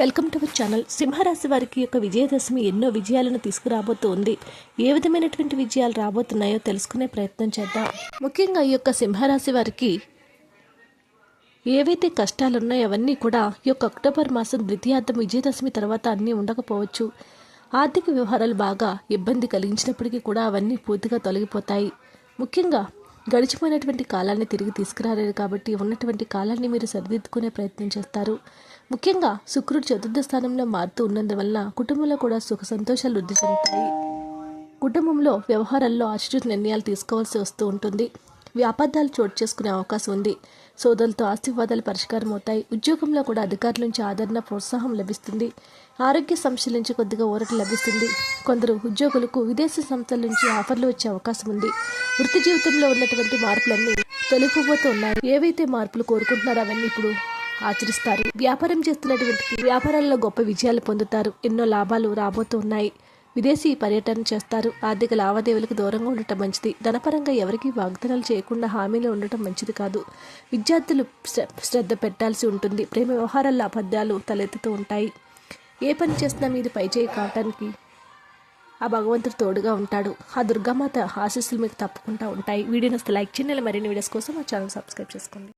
Welcome to our channel. సింహరాశి వారికి యొక్క విజయదశమి ఎన్నో విజయాలను తీసుకురాబోతోంది. ఏ విధమైనటువంటి విజయాలు రాబోతున్నాయో తెలుసుకునే ప్రయత్నం చేద్దాం. ముఖ్యంగా ఈ యొక్క సింహరాశి వారికి ఏవైతే కష్టాలు ఉన్నాయో అవన్నీ కూడా ఈ యొక్క అక్టోబర్ మాసం ద్వితీయార్థం విజయదశమి తర్వాత అన్నీ ఉండకపోవచ్చు. ఆర్థిక వ్యవహారాలు బాగా ఇబ్బంది కలిగించినప్పటికీ కూడా అవన్నీ పూర్తిగా తొలగిపోతాయి. ముఖ్యంగా గడిచిపోయినటువంటి కాలాన్ని తిరిగి తీసుకురాలేరు కాబట్టి ఉన్నటువంటి కాలాన్ని మీరు సరిదిద్దుకునే ప్రయత్నం చేస్తారు. ముఖ్యంగా శుక్రుడు చతుర్థ స్థానంలో మారుతూ ఉన్నందువల్ల కుటుంబంలో కూడా సుఖ సంతోషాలు వృద్ధి చెందుతాయి. కుటుంబంలో వ్యవహారాల్లో ఆశ్చర్య నిర్ణయాలు తీసుకోవాల్సి వస్తూ ఉంటుంది. వ్యాపారాలు చోటు చేసుకునే అవకాశం ఉంది. సోదరులతో ఆస్తివాదాలు పరిష్కారం అవుతాయి ఉద్యోగంలో కూడా అధికారుల నుంచి ఆదరణ ప్రోత్సాహం లభిస్తుంది. ఆరోగ్య సమస్యల నుంచి కొద్దిగా ఊరట లభిస్తుంది. కొందరు ఉద్యోగులకు విదేశీ సంస్థల నుంచి ఆఫర్లు వచ్చే అవకాశం ఉంది. వృత్తి జీవితంలో ఉన్నటువంటి మార్పులన్నీ తొలగిపోతూ ఉన్నాయి. ఏవైతే మార్పులు కోరుకుంటున్నారో అవన్నీ ఇప్పుడు ఆచరిస్తారు. వ్యాపారం చేస్తున్నటువంటి వ్యాపారాల్లో గొప్ప విజయాలు పొందుతారు. ఎన్నో లాభాలు రాబోతూ ఉన్నాయి. విదేశీ పర్యటన చేస్తారు. ఆర్థిక లావాదేవీలకు దూరంగా ఉండటం మంచిది. ధనపరంగా ఎవరికీ వాగ్దానాలు చేయకుండా హామీలు ఉండటం మంచిది కాదు. విద్యార్థులు శ్ర- శ్రద్ధ పెట్టాల్సి ఉంటుంది. ప్రేమ వ్యవహారాల్లో అబద్ధాలు తలెత్తుతూ ఉంటాయి. ఏ పని చేసినా మీది పైచేయి కావటానికి ఆ భగవంతుడు తోడుగా ఉంటాడు. ఆ దుర్గామాత ఆశీస్సులు మీకు తప్పకుండా ఉంటాయి. వీడియోని నస్తే లైక్ చేయండి. మరిన్ని వీడియోస్ కోసం మా ఛానల్ సబ్స్క్రైబ్ చేసుకోండి.